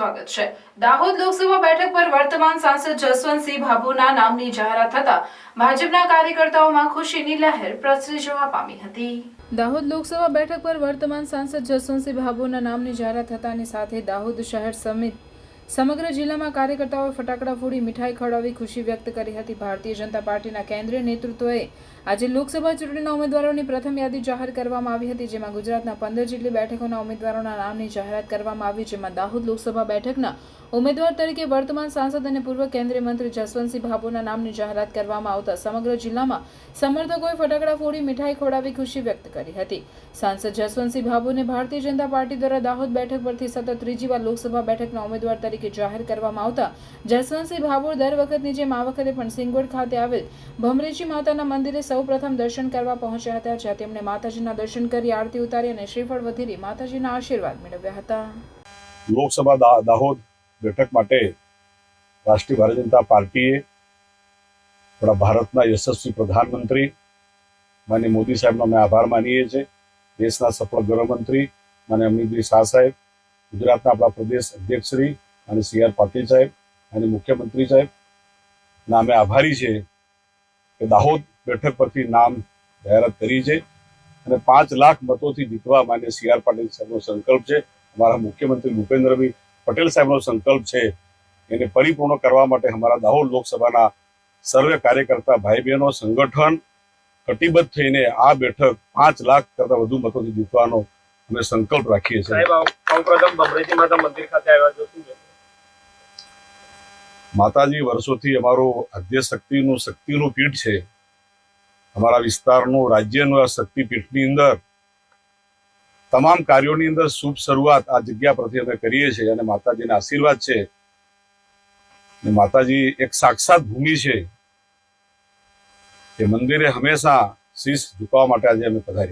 સ્વાગત છે. દાહોદ લોકસભા બેઠક પર વર્તમાન સાંસદ જસવંતસિંહ ભાભુના નામની જાહેરાત થતા ભાજપના કાર્યકર્તાઓમાં ખુશીની લહેર પ્રસરી જવા પામી હતી. દાહોદ લોકસભા બેઠક પર વર્તમાન સાંસદ જસવંતસિંહ ભાભુના નામની જાહેરાત થતાની સાથે દાહોદ શહેર સમિત સમગ્ર જિલ્લામાં કાર્યકર્તાઓએ ફટાકડા ફોડી મીઠાઈ ખવડાવી ખુશી વ્યક્ત કરી હતી. ભારતીય જનતા પાર્ટીના કેન્દ્રીય નેતૃત્વએ આજે લોકસભા ચૂંટણીના ઉમેદવારોની પ્રથમ યાદી જાહેર કરવામાં આવી હતી, જેમાં ગુજરાતના પંદર જેટલી બેઠકોના ઉમેદવારોના નામની જાહેરાત કરવામાં આવી, જેમાં દાહોદ લોકસભા બેઠકના ઉમેદવાર તરીકે વર્તમાન સાંસદ અને પૂર્વ કેન્દ્રીય મંત્રી જસવંતસિંહ ભાભોના નામની જાહેરાત કરવામાં આવતા સમગ્ર જિલ્લામાં સમર્થકોએ ફટાકડા ફોડી મીઠાઈ ખોડાવી ખુશી વ્યક્ત કરી હતી. સાંસદ જસવંતસિંહ ભાભોને ભારતીય જનતા પાર્ટી દ્વારા દાહોદ બેઠક પરથી સતત ત્રીજી વાર લોકસભા બેઠકના ઉમેદવાર તરીકે જાહેર કરવામાં આવતા જસવંતસિંહ ભાભોર દર વખતની જેમ આ વખતે પણ સિંગોડ ખાતે આવેલ ભમરેજી માતાના મંદિરે સૌપ્રથમ દર્શન કરવા પહોંચ્યા હતા, જ્યાં તેમણે માતાજીના દર્શન કરી આરતી ઉતારી અને શ્રીફળ વધેરી માતાજીના આશીર્વાદ મેળવ્યા હતા. લોકસભા દાહોદ બેઠક માટે રાષ્ટ્રીય ભારતીય જનતા પાર્ટીએ આપણા ભારતના યશસ્વી પ્રધાનમંત્રી માન્ય મોદી સાહેબનો અમે આભાર માનીએ છીએ. દેશના સફળ ગૃહમંત્રી માન્ય અમિતભાઈ શાહ સાહેબ, ગુજરાતના આપણા પ્રદેશ અધ્યક્ષશ્રી અને સી આર પાટીલ સાહેબ અને મુખ્યમંત્રી સાહેબ, ના અમે આભારી છે કે દાહોદ બેઠક પરથી નામ જાહેરાત કરી છે અને પાંચ લાખ મતોથી જીતવા માન્ય સી આર પાટીલ સાહેબનો સંકલ્પ છે. અમારા મુખ્યમંત્રી ભૂપેન્દ્રભાઈ પટેલ સાહેબનો સંકલ્પ છે. એને પરિપૂર્ણ કરવા માટે અમારા દાહોદ લોકસભાના સર્વે કાર્યકર્તા ભાઈ બહેનો સંગઠન કટિબદ્ધ થઈને આ બેઠક પાંચ લાખ કરતા વધુ મતોથી જીતવાનો અમે સંકલ્પ રાખીએ છીએ. સાહેબ સૌપ્રથમ બમરેજી માતા મંદિર ખાતે આવ્યા છો? માતાજી વર્ષોથી અમારું આદ્ય શક્તિનું શક્તિનું પીઠ છે. અમારા વિસ્તારનું રાજ્યનું આ શક્તિપીઠની અંદર તમામ કાર્યોની અંદર શુભ શરૂઆત આ જગ્યા પરથી અમે કરીએ છીએ અને માતાજીના આશીર્વાદ છે. માતાજી એક સાક્ષાત ભૂમિ છે. એ મંદિરે હંમેશા શીશ ઝુકાવવા માટે આજે અમે પધાર્યા.